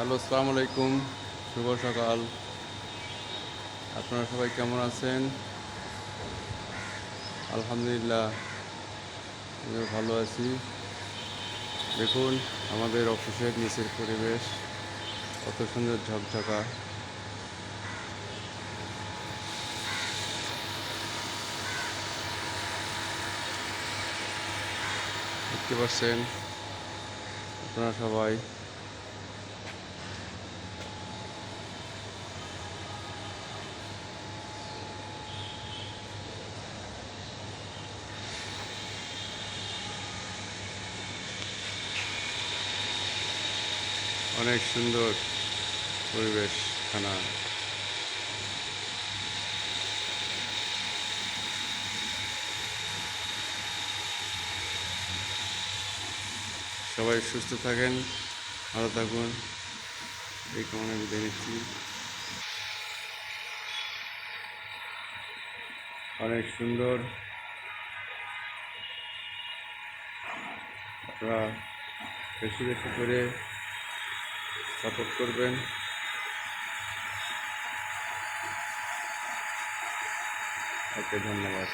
Hello, আসসালামু আলাইকুম। শুভ সকাল। আপনারা সবাই কেমন আছেন? আলহামদুলিল্লাহ, আমিও ভালো আছি। দেখুন, আমাদের অফিসের নিচের পরিবেশ কত সুন্দর ঝকঝকা। দেখতে পাচ্ছেন আপনারা সবাই। অনেক সুন্দর পরিবেশ খানা সবাই সুস্থ থাকেন, ভালো থাকুন। এই কামনা বিদায় নিচ্ছি অনেক সুন্দর। আপনারা বেশি বেশি করে সাপোর্ট করবেন। ওকে ধন্যবাদ।